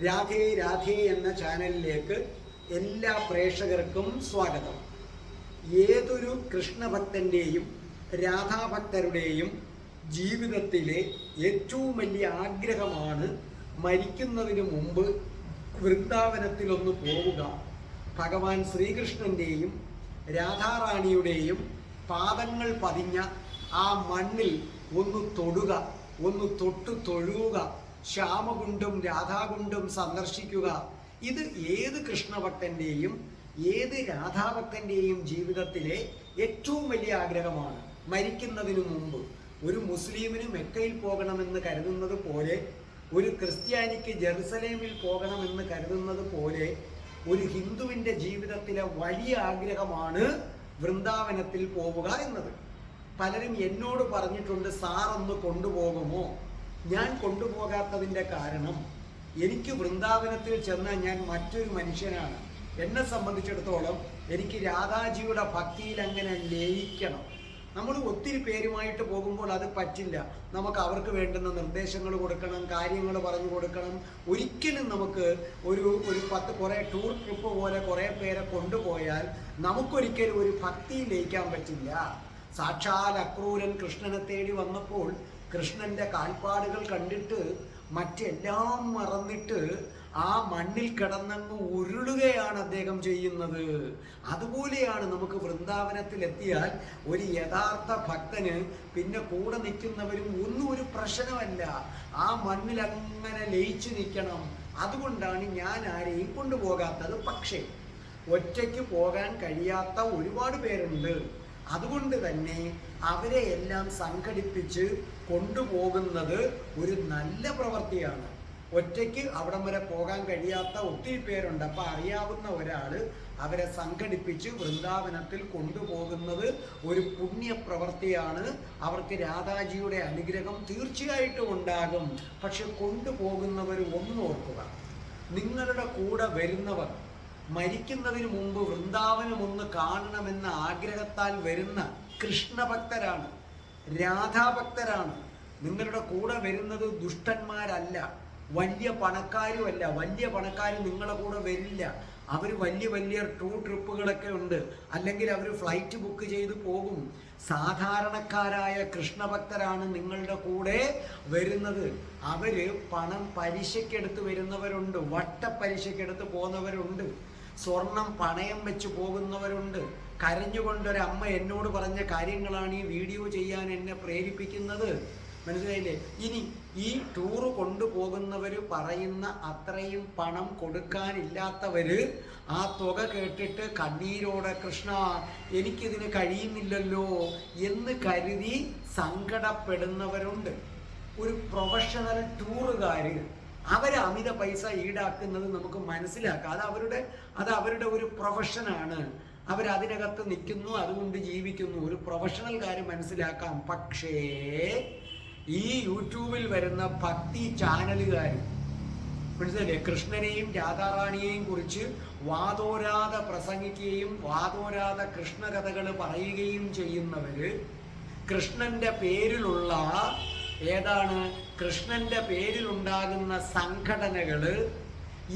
രാധേ രാധേ എന്ന ചാനലിലേക്ക് എല്ലാ പ്രേക്ഷകർക്കും സ്വാഗതം. ഏതൊരു കൃഷ്ണഭക്തന്റെയും രാധാഭക്തരുടെയും ജീവിതത്തിലെ ഏറ്റവും വലിയ ആഗ്രഹമാണ് മരിക്കുന്നതിന് മുമ്പ് വൃന്ദാവനത്തിലൊന്ന് പോവുക. ഭഗവാൻ ശ്രീകൃഷ്ണന്റെയും രാധാറാണിയുടെയും പാദങ്ങൾ പതിഞ്ഞ ആ മണ്ണിൽ ഒന്ന് തൊടുക ഒന്ന് തൊട്ടു തൊഴുക ശ്യാമകുണ്ടും രാധാകുണ്ടും സന്ദർശിക്കുക. ഇത് ഏത് കൃഷ്ണഭക്തന്റെയും ഏത് രാധാഭക്തന്റെയും ജീവിതത്തിലെ ഏറ്റവും വലിയ ആഗ്രഹമാണ്. മരിക്കുന്നതിനു മുമ്പ് ഒരു മുസ്ലിമിന് മെക്കയിൽ പോകണമെന്ന് കരുതുന്നത് പോലെ ഒരു ക്രിസ്ത്യാനിക്ക് ജെറുസലേമിൽ പോകണമെന്ന് കരുതുന്നത് പോലെ ഒരു ഹിന്ദുവിന്റെ ജീവിതത്തിലെ വലിയ ആഗ്രഹമാണ് വൃന്ദാവനത്തിൽ പോവുക എന്നത്. പലരും എന്നോട് പറഞ്ഞിട്ടുണ്ട് സാറൊന്ന് കൊണ്ടുപോകുമോ? ഞാൻ കൊണ്ടുപോകാത്തതിന്റെ കാരണം എനിക്ക് വൃന്ദാവനത്തിൽ ചെന്ന ഞാൻ മറ്റൊരു മനുഷ്യനാണ്. എന്നെ സംബന്ധിച്ചിടത്തോളം എനിക്ക് രാധാജിയുടെ ഭക്തിയിൽ അങ്ങനെ ലയിക്കണം. നമ്മൾ ഒത്തിരി പേരുമായിട്ട് പോകുമ്പോൾ അത് പറ്റില്ല. നമുക്ക് അവർക്ക് വേണ്ടുന്ന നിർദ്ദേശങ്ങൾ കൊടുക്കണം കാര്യങ്ങൾ പറഞ്ഞു കൊടുക്കണം. ഒരിക്കലും നമുക്ക് ഒരു ഒരു പത്ത് കുറേ ടൂർ ട്രിപ്പ് പോലെ കുറേ പേരെ കൊണ്ടുപോയാൽ നമുക്കൊരിക്കലും ഒരു ഭക്തി ലയിക്കാൻ പറ്റില്ല. സാക്ഷാൽ അക്രൂരൻ കൃഷ്ണനെ തേടി വന്നപ്പോൾ കൃഷ്ണന്റെ കാൽപ്പാടുകൾ കണ്ടിട്ട് മറ്റെല്ലാം മറന്നിട്ട് ആ മണ്ണിൽ കിടന്നങ്ങ് ഉരുളുകയാണ് അദ്ദേഹം ചെയ്യുന്നത്. അതുപോലെയാണ് നമുക്ക് വൃന്ദാവനത്തിൽ എത്തിയാൽ ഒരു യഥാർത്ഥ ഭക്തന് പിന്നെ കൂടെ നിൽക്കുന്നവരും ഒന്നും ഒരു പ്രശ്നമല്ല. ആ മണ്ണിൽ അങ്ങനെ ലയിച്ചു നിൽക്കണം. അതുകൊണ്ടാണ് ഞാൻ ആരെയും കൊണ്ടുപോകാത്തത്. പക്ഷേ ഒറ്റയ്ക്ക് പോകാൻ കഴിയാത്ത ഒരുപാട് പേരുണ്ട്. അതുകൊണ്ട് തന്നെ അവരെ എല്ലാം സംഘടിപ്പിച്ച് കൊണ്ടുപോകുന്നത് ഒരു നല്ല പ്രവൃത്തിയാണ്. ഒറ്റയ്ക്ക് അവിടം വരെ പോകാൻ കഴിയാത്ത ഒത്തിരി പേരുണ്ട്. അപ്പൊ അറിയാവുന്ന ഒരാൾ അവരെ സംഘടിപ്പിച്ച് വൃന്ദാവനത്തിൽ കൊണ്ടുപോകുന്നത് ഒരു പുണ്യ പ്രവൃത്തിയാണ്. അവർക്ക് രാധാജിയുടെ അനുഗ്രഹം തീർച്ചയായിട്ടും ഉണ്ടാകും. പക്ഷെ കൊണ്ടുപോകുന്നവർ ഒന്നോർക്കുക നിങ്ങളുടെ കൂടെ വരുന്നവർ മരിക്കുന്നതിന് മുമ്പ് വൃന്ദാവനം ഒന്ന് കാണണമെന്ന ആഗ്രഹത്താൽ വരുന്ന കൃഷ്ണഭക്തരാണ് രാധാഭക്തരാണ്. നിങ്ങളുടെ കൂടെ വരുന്നത് ദുഷ്ടന്മാരല്ല വലിയ പണക്കാരുമല്ല. വലിയ പണക്കാർ നിങ്ങളുടെ കൂടെ വരില്ല. അവർ വലിയ വലിയ ടൂർ ട്രിപ്പുകളൊക്കെ ഉണ്ട്. അല്ലെങ്കിൽ അവർ ഫ്ലൈറ്റ് ബുക്ക് ചെയ്ത് പോകും. സാധാരണക്കാരായ കൃഷ്ണഭക്തരാണ് നിങ്ങളുടെ കൂടെ വരുന്നത്. അവർ പണം പലിശക്കെടുത്ത് വരുന്നവരുണ്ട് വട്ട പോകുന്നവരുണ്ട്. സ്വർണം പണയം വെച്ച് പോകുന്നവരുണ്ട്. കരഞ്ഞുകൊണ്ടൊരമ്മ എന്നോട് പറഞ്ഞ കാര്യങ്ങളാണ് ഈ വീഡിയോ ചെയ്യാൻ എന്നെ പ്രേരിപ്പിക്കുന്നത്. മനസ്സിലായില്ലേ? ഇനി ഈ ടൂറ് കൊണ്ടുപോകുന്നവർ പറയുന്ന അത്രയും പണം കൊടുക്കാനില്ലാത്തവര് ആ തുക കേട്ടിട്ട് കണ്ണീരോടെ കൃഷ്ണ എനിക്കിതിന് കഴിയുന്നില്ലല്ലോ എന്ന് കരുതി സങ്കടപ്പെടുന്നവരുണ്ട്. ഒരു പ്രൊഫഷണൽ ടൂറുകാര് അവർ അമിത പൈസ ഈടാക്കുന്നത് നമുക്ക് മനസ്സിലാക്കാം. അത് അവരുടെ അത് അവരുടെ ഒരു പ്രൊഫഷനാണ് അവരതിനകത്ത് നിൽക്കുന്നു അതുകൊണ്ട് ജീവിക്കുന്നു. ഒരു പ്രൊഫഷണൽ കാര്യം മനസ്സിലാക്കാം. പക്ഷേ ഈ യൂട്യൂബിൽ വരുന്ന ഭക്തി ചാനലുകാർ മനസ്സിലല്ലേ കൃഷ്ണനെയും രാധാറാണിയെയും കുറിച്ച് വാതോരാതെ പ്രസംഗിക്കുകയും വാതോരാതെ കൃഷ്ണകഥകൾ പറയുകയും ചെയ്യുന്നവര് കൃഷ്ണന്റെ പേരിലുള്ള ഏതാണ്? കൃഷ്ണന്റെ പേരിലുണ്ടാകുന്ന സംഘടനകൾ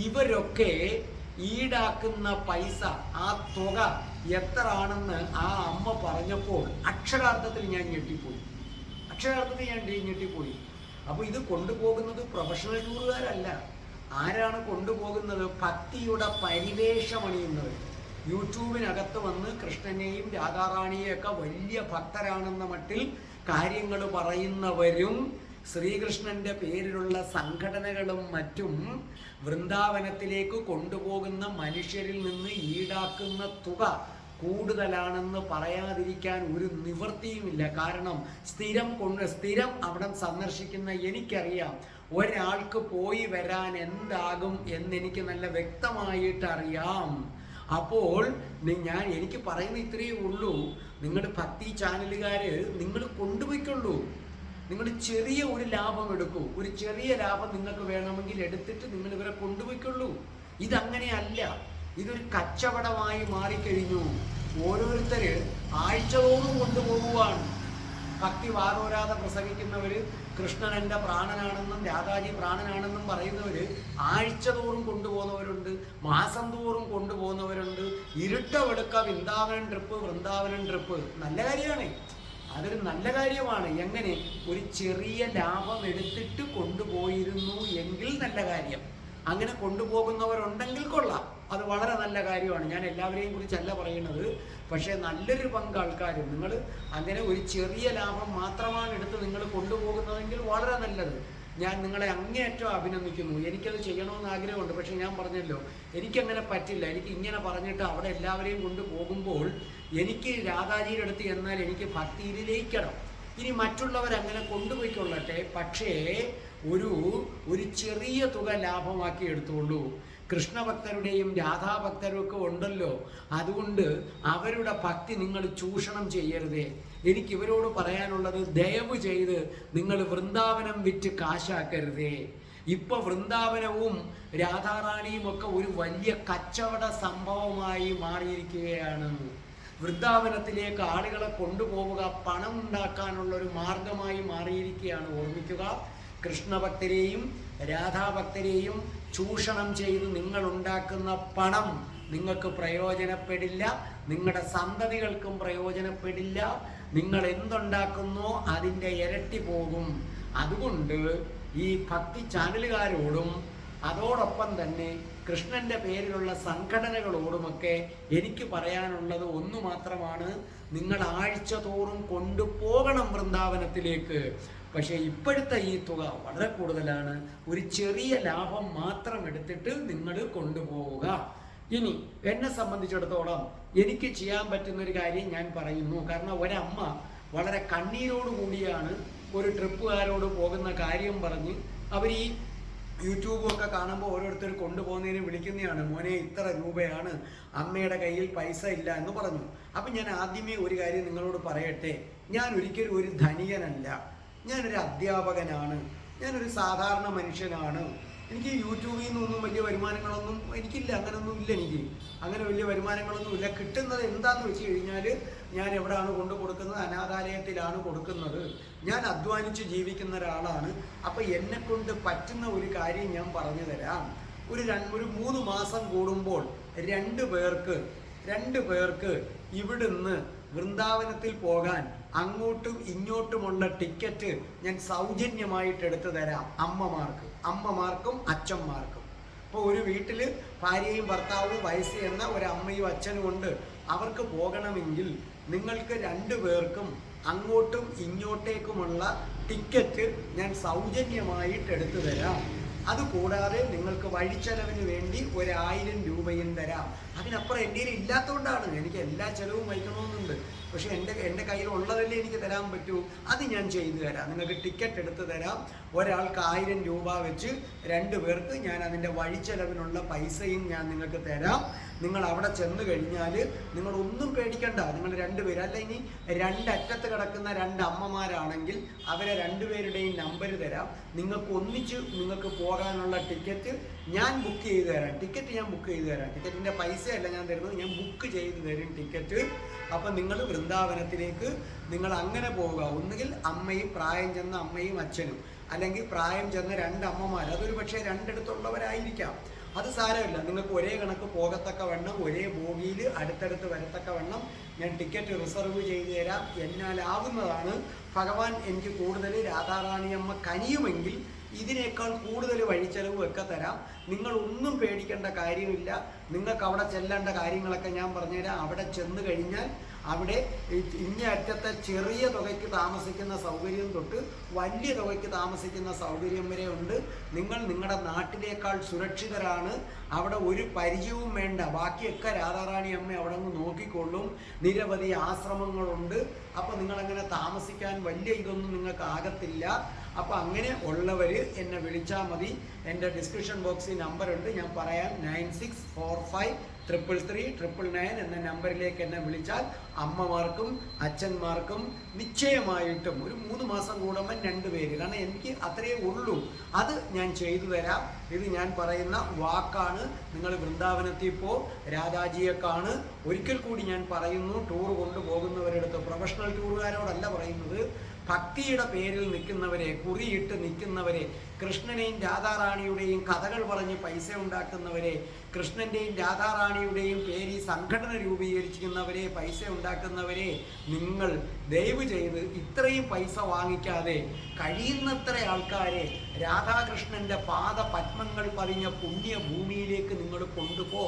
ഇവരൊക്കെ ഈടാക്കുന്ന പൈസ ആ തുക എത്ര ആണെന്ന് ആ അമ്മ പറഞ്ഞപ്പോൾ അക്ഷരാർത്ഥത്തിൽ ഞാൻ ഞെട്ടിപ്പോയി. അക്ഷരാർത്ഥത്തിൽ ഞാൻ ഞെട്ടിപ്പോയി. അപ്പോൾ ഇത് കൊണ്ടുപോകുന്നത് പ്രൊഫഷണൽ ടൂറുകാരല്ല ആരാണ് കൊണ്ടുപോകുന്നത്? ഭക്തിയുടെ പരിവേഷമണിയുന്നത് യൂട്യൂബിനകത്ത് വന്ന് കൃഷ്ണനെയും രാധാറാണിയെയൊക്കെ വലിയ ഭക്തരാണെന്ന മട്ടിൽ കാര്യങ്ങൾ പറയുന്നവരും ശ്രീകൃഷ്ണന്റെ പേരിലുള്ള സംഘടനകളും മറ്റും വൃന്ദാവനത്തിലേക്ക് കൊണ്ടുപോകുന്ന മനുഷ്യരിൽ നിന്ന് ഈടാക്കുന്ന തുക കൂടുതലാണെന്ന് പറയാതിരിക്കാൻ ഒരു നിവൃത്തിയുമില്ല. കാരണം സ്ഥിരം കൊണ്ട് സ്ഥിരം അവിടെ സന്ദർശിക്കുന്ന എനിക്കറിയാം. ഒരാൾക്ക് പോയി വരാൻ എന്താകും എന്നെനിക്ക് നല്ല വ്യക്തമായിട്ട് അറിയാം അപ്പോൾ ഞാൻ എനിക്ക് പറയുന്ന ഇത്രയേ ഉള്ളൂ. നിങ്ങളുടെ ഭക്തി ചാനലുകാര് നിങ്ങൾ കൊണ്ടുപോയിക്കൊള്ളൂ. നിങ്ങൾ ചെറിയ ഒരു ലാഭം എടുക്കൂ. ഒരു ചെറിയ ലാഭം നിങ്ങൾക്ക് വേണമെങ്കിൽ എടുത്തിട്ട് നിങ്ങൾ ഇവരെ കൊണ്ടുപോയിക്കൊള്ളൂ. ഇതങ്ങനെയല്ല. ഇതൊരു കച്ചവടമായി മാറിക്കഴിഞ്ഞു. ഓരോരുത്തര് ആഴ്ചതോറും കൊണ്ടുപോകുവാണ്. ഭക്തി വാദോരാതെ പ്രസംഗിക്കുന്നവര് കൃഷ്ണൻ എന്റെ പ്രാണനാണെന്നും രാധാജി പ്രാണനാണെന്നും പറയുന്നവര് ആഴ്ചതോറും കൊണ്ടുപോകുന്നവരുണ്ട്. മാസം തോറും കൊണ്ടുപോകുന്നവരുണ്ട്. ഇരുട്ട വെളുക്ക വൃന്ദാവനം ട്രിപ്പ് വൃന്ദാവനം ട്രിപ്പ് നല്ല കാര്യമാണ്. അതൊരു നല്ല കാര്യമാണ്. എങ്ങനെ? ഒരു ചെറിയ ലാഭം എടുത്തിട്ട് കൊണ്ടുപോയിരുന്നു എങ്കിൽ നല്ല കാര്യം. അങ്ങനെ കൊണ്ടുപോകുന്നവരുണ്ടെങ്കിൽ കൊള്ളാം. അത് വളരെ നല്ല കാര്യമാണ്. ഞാൻ എല്ലാവരെയും കുറിച്ചല്ല പറയുന്നത്. പക്ഷേ നല്ലൊരു പങ്ക് ആൾക്കാർ നിങ്ങൾ അങ്ങനെ ഒരു ചെറിയ ലാഭം മാത്രമാണ് എടുത്ത് നിങ്ങൾ കൊണ്ടുപോകുന്നതെങ്കിൽ വളരെ നല്ലത്. ഞാൻ നിങ്ങളെ അങ്ങേയറ്റം അഭിനന്ദിക്കുന്നു. എനിക്കത് ചെയ്യണമെന്ന് ആഗ്രഹമുണ്ട്. പക്ഷേ ഞാൻ പറഞ്ഞല്ലോ എനിക്കങ്ങനെ പറ്റില്ല. എനിക്ക് ഇങ്ങനെ പറഞ്ഞിട്ട് അവിടെ എല്ലാവരെയും കൊണ്ട് പോകുമ്പോൾ എനിക്ക് രാധാജിയുടെ അടുത്ത് എന്നാൽ എനിക്ക് ഭക്തിയിൽ ലയിക്കണം ഇനി മറ്റുള്ളവർ അങ്ങനെ കൊണ്ടുപോയിക്കൊള്ളട്ടെ. പക്ഷേ ഒരു ഒരു ചെറിയ തുക ലാഭമാക്കി എടുത്തോളൂ. കൃഷ്ണഭക്തരുടെയും രാധാഭക്തരും ഒക്കെ ഉണ്ടല്ലോ. അതുകൊണ്ട് അവരുടെ ഭക്തി നിങ്ങൾ ചൂഷണം ചെയ്യരുതേ. എനിക്ക് ഇവരോട് പറയാനുള്ളത് ദയവ് ചെയ്ത് നിങ്ങൾ വൃന്ദാവനം വിറ്റ് കാശാക്കരുതേ. ഇപ്പൊ വൃന്ദാവനവും രാധാറാണിയും ഒക്കെ ഒരു വലിയ കച്ചവട സംഭവമായി മാറിയിരിക്കുകയാണ്. വൃന്ദാവനത്തിലേക്ക് ആളുകളെ കൊണ്ടുപോവുക പണം ഉണ്ടാക്കാനുള്ള ഒരു മാർഗമായി മാറിയിരിക്കുകയാണ്. ഓർമ്മിക്കുക കൃഷ്ണഭക്തരെയും രാധാഭക്തരെയും ചൂഷണം ചെയ്ത് നിങ്ങൾ ഉണ്ടാക്കുന്ന പണം നിങ്ങൾക്ക് പ്രയോജനപ്പെടില്ല നിങ്ങളുടെ സന്തതികൾക്കും പ്രയോജനപ്പെടില്ല. നിങ്ങൾ എന്തുണ്ടാക്കുന്നോ അതിന്റെ ഇരട്ടി പോകും. അതുകൊണ്ട് ഈ ഭക്തി ചാനലുകാരോടും അതോടൊപ്പം തന്നെ കൃഷ്ണന്റെ പേരിലുള്ള സംഘടനകളോടുമൊക്കെ എനിക്ക് പറയാനുള്ളത് ഒന്നു മാത്രമാണ് നിങ്ങൾ ആഴ്ച തോറും കൊണ്ടുപോകണം വൃന്ദാവനത്തിലേക്ക്. പക്ഷേ ഇപ്പോഴത്തെ ഈ തുക വളരെ കൂടുതലാണ്. ഒരു ചെറിയ ലാഭം മാത്രം എടുത്തിട്ട് നിങ്ങൾ കൊണ്ടുപോവുക. ഇനി എന്നെ സംബന്ധിച്ചിടത്തോളം എനിക്ക് ചെയ്യാൻ പറ്റുന്ന ഒരു കാര്യം ഞാൻ പറയുന്നു. കാരണം ഒരമ്മ വളരെ കണ്ണീരോട് കൂടിയാണ് ഒരു ട്രിപ്പുകാരോട് പോകുന്ന കാര്യം പറഞ്ഞ് അവർ ഈ യൂട്യൂബൊക്കെ കാണുമ്പോൾ ഓരോരുത്തർ കൊണ്ടുപോകുന്നതിന് വിളിക്കുന്നതാണ് മോനെ ഇത്ര രൂപയാണ് അമ്മയുടെ കയ്യിൽ പൈസ ഇല്ല എന്ന് പറഞ്ഞു. അപ്പം ഞാൻ ആദ്യമേ ഒരു കാര്യം നിങ്ങളോട് പറയട്ടെ. ഞാൻ ഒരിക്കലും ഒരു ധനികനല്ല. ഞാനൊരു അധ്യാപകനാണ്. ഞാനൊരു സാധാരണ മനുഷ്യനാണ്. എനിക്ക് യൂട്യൂബിൽ നിന്നൊന്നും വലിയ വരുമാനങ്ങളൊന്നും എനിക്കില്ല. അങ്ങനൊന്നും ഇല്ല എനിക്ക്. അങ്ങനെ വലിയ വരുമാനങ്ങളൊന്നും ഇല്ല കിട്ടുന്നത് എന്താണെന്ന് വെച്ച് കഴിഞ്ഞാൽ ഞാൻ എവിടെയാണ് കൊണ്ടു കൊടുക്കുന്നത്? അനാഥാലയത്തിലാണ് കൊടുക്കുന്നത്. ഞാൻ അധ്വാനിച്ച് ജീവിക്കുന്ന ഒരാളാണ്. അപ്പം എന്നെ കൊണ്ട് പറ്റുന്ന ഒരു കാര്യം ഞാൻ പറഞ്ഞു തരാം. ഒരു രണ്ട് ഒരു മൂന്ന് മാസം കൂടുമ്പോൾ രണ്ട് പേർക്ക് രണ്ട് പേർക്ക് ഇവിടുന്ന് വൃന്ദാവനത്തിൽ പോകാൻ അങ്ങോട്ടും ഇങ്ങോട്ടുമുള്ള ടിക്കറ്റ് ഞാൻ സൗജന്യമായിട്ട് എടുത്തു തരാം അമ്മമാർക്ക്. അമ്മമാർക്കും അച്ഛന്മാർക്കും. ഇപ്പോൾ ഒരു വീട്ടിൽ ഭാര്യയും ഭർത്താവും വയസ്സ് എന്ന ഒരു അമ്മയും അച്ഛനും ഉണ്ട്. അവർക്ക് പോകണമെങ്കിൽ നിങ്ങൾക്ക് രണ്ടു പേർക്കും അങ്ങോട്ടും ഇങ്ങോട്ടേക്കുമുള്ള ടിക്കറ്റ് ഞാൻ സൗജന്യമായിട്ട് എടുത്തു തരാം. അതുകൂടാതെ നിങ്ങൾക്ക് വഴിച്ചെലവിന് വേണ്ടി ഒരായിരം രൂപയും തരാം. അതിനപ്പുറം എന്റെ കയ്യിൽ ഇല്ലാത്തതുകൊണ്ടാണ്. എനിക്ക് എല്ലാ ചെലവും വഹിക്കണമെന്നുണ്ട്. പക്ഷേ എന്റെ എന്റെ കയ്യിൽ ഉള്ളതല്ലേ എനിക്ക് തരാൻ പറ്റൂ? അത് ഞാൻ ചെയ്തു തരാം. നിങ്ങൾക്ക് ടിക്കറ്റ് എടുത്ത് തരാം. ഒരാൾക്ക് ആയിരം രൂപ വെച്ച് രണ്ട് പേർക്ക് ഞാൻ അതിന്റെ വഴിച്ചെലവിനുള്ള പൈസയും ഞാൻ നിങ്ങൾക്ക് തരാം. നിങ്ങൾ അവിടെ ചെന്ന് കഴിഞ്ഞാൽ നിങ്ങൾ ഒന്നും പേടിക്കണ്ട. നിങ്ങൾ പേര് അല്ല ഇനി രണ്ടറ്റത്ത് കിടക്കുന്ന രണ്ട് അമ്മമാരാണെങ്കിൽ അവരെ രണ്ടുപേരുടെയും നമ്പർ തരാം. നിങ്ങൾക്ക് ഒന്നിച്ച് നിങ്ങൾക്ക് പോകാനുള്ള ടിക്കറ്റ് ഞാൻ ബുക്ക് ചെയ്തു തരാം. ടിക്കറ്റ് ഞാൻ ബുക്ക് ചെയ്തു തരാം. ടിക്കറ്റിന്റെ പൈസയല്ല ഞാൻ തരുന്നത്. ഞാൻ ബുക്ക് ചെയ്തു തരും ടിക്കറ്റ്. അപ്പം നിങ്ങൾ വൃന്ദാവനത്തിലേക്ക് നിങ്ങൾ അങ്ങനെ പോവുക. ഒന്നുകിൽ അമ്മയും പ്രായം ചെന്ന അമ്മയും അച്ഛനും അല്ലെങ്കിൽ പ്രായം ചെന്ന രണ്ട് അമ്മമാർ അതൊരു പക്ഷേ രണ്ടിടത്തുള്ളവരായിരിക്കാം. അത് സാരമില്ല. നിങ്ങൾക്ക് ഒരേ കണക്ക് പോകത്തക്ക വണ്ണം ഒരേ ബോഗിയിൽ അടുത്തടുത്ത് വരത്തക്ക വണ്ണം ഞാൻ ടിക്കറ്റ് റിസർവ് ചെയ്തു തരാം. എന്നാലാവുന്നതാണ് ഭഗവാൻ എനിക്ക് കൂടുതൽ രാധാറാണിയമ്മ കനിയുമെങ്കിൽ ഇതിനേക്കാൾ കൂടുതൽ വഴിച്ചെലവും ഒക്കെ തരാം. നിങ്ങൾ ഒന്നും പേടിക്കേണ്ട കാര്യമില്ല. നിങ്ങൾക്ക് അവിടെ ചെല്ലേണ്ട കാര്യങ്ങളൊക്കെ ഞാൻ പറഞ്ഞുതരാം. അവിടെ ചെന്ന് കഴിഞ്ഞാൽ അവിടെ ഇങ്ങേ അറ്റത്തെ ചെറിയ തുകയ്ക്ക് താമസിക്കുന്ന സൗകര്യം തൊട്ട് വലിയ തുകയ്ക്ക് താമസിക്കുന്ന സൗകര്യം വരെ ഉണ്ട്. നിങ്ങൾ നിങ്ങളുടെ നാട്ടിലേക്കാൾ സുരക്ഷിതരാണ്. അവിടെ ഒരു പരിചയവും വേണ്ട. ബാക്കിയൊക്കെ രാധാറാണി അമ്മ അവിടെ നിന്ന് നോക്കിക്കൊള്ളും. നിരവധി ആശ്രമങ്ങളുണ്ട്. അപ്പോൾ നിങ്ങളങ്ങനെ താമസിക്കാൻ വലിയ ഇതൊന്നും നിങ്ങൾക്ക് ആകത്തില്ല. അപ്പോൾ അങ്ങനെ ഉള്ളവർ എന്നെ വിളിച്ചാൽ മതി. എന്റെ ഡിസ്ക്രിപ്ഷൻ ബോക്സിൽ നമ്പർ ഉണ്ട് ഞാൻ പറയാം. Nine six four five triple three triple nine എന്ന നമ്പറിലേക്ക് എന്നെ വിളിച്ചാൽ അമ്മമാർക്കും അച്ഛന്മാർക്കും നിശ്ചയമായിട്ടും ഒരു മൂന്ന് മാസം കൂടുമ്പോൾ രണ്ട് പേര്. കാരണം എനിക്ക് അത്രയേ ഉള്ളൂ. അത് ഞാൻ ചെയ്തു തരാം. ഇത് ഞാൻ പറയുന്ന വാക്കാണ്. നിങ്ങൾ വൃന്ദാവനത്തിൽ പോ രാധാജിയെ കാണ്. ഒരിക്കൽ കൂടി ഞാൻ പറയുന്നു ടൂർ കൊണ്ടുപോകുന്നവരെടുത്ത് പ്രൊഫഷണൽ ടൂറുകാരോടല്ല പറയുന്നത്. ഭക്തിയുടെ പേരിൽ നിൽക്കുന്നവരെ കുറിയിട്ട് നിൽക്കുന്നവരെ കൃഷ്ണനെയും രാധാറാണിയുടെയും കഥകൾ പറഞ്ഞ് പൈസ ഉണ്ടാക്കുന്നവരെ കൃഷ്ണന്റെയും രാധാറാണിയുടെയും പേരിൽ സംഘടന രൂപീകരിച്ചിരിക്കുന്നവരെ പൈസ ഉണ്ടാക്കുന്നവരെ നിങ്ങൾ ദയവ് ചെയ്ത് ഇത്രയും പൈസ വാങ്ങിക്കാതെ കഴിയുന്നത്ര ആൾക്കാരെ രാധാകൃഷ്ണന്റെ പാദ പത്മങ്ങൾ പതിഞ്ഞ പുണ്യഭൂമിയിലേക്ക് നിങ്ങൾ കൊണ്ടുപോ.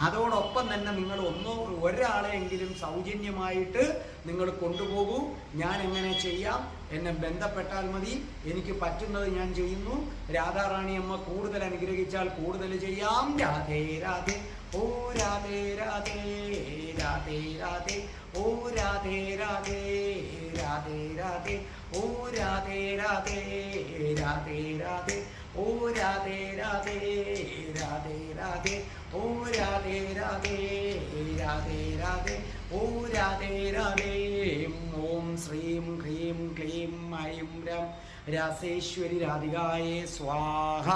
അതോടൊപ്പം തന്നെ നിങ്ങൾ ഒന്നോ ഒരാളെയെങ്കിലും സൗജന്യമായിട്ട് നിങ്ങൾ കൊണ്ടുപോകൂ. ഞാൻ എങ്ങനെ ചെയ്യാം? എന്നെ ബന്ധപ്പെട്ടാൽ മതി. എനിക്ക് പറ്റുന്നത് ഞാൻ ചെയ്യുന്നു. രാധാറാണി അമ്മ കൂടുതൽ അനുഗ്രഹിച്ചാൽ കൂടുതൽ ചെയ്യാം. രാധേ രാധേ ഓ രാധേ രാധേ രാധേ രാധേ ഓ രാധേ രാധേ രാധേ രാധേ ഓ രാധേ രാധേ രാധേ രാധേ. ഓ രാധേ രാധേ രാധേ രാധേ. ഓ രാധേ രാധേ രാധേ രാധേ. ഓ രാധേ രാധേ. ഓം ശ്രീം ഹ്രീം ക്ലീം ഐം രം. രാസേശ്വരി രാധികായേ സ്വാഹ.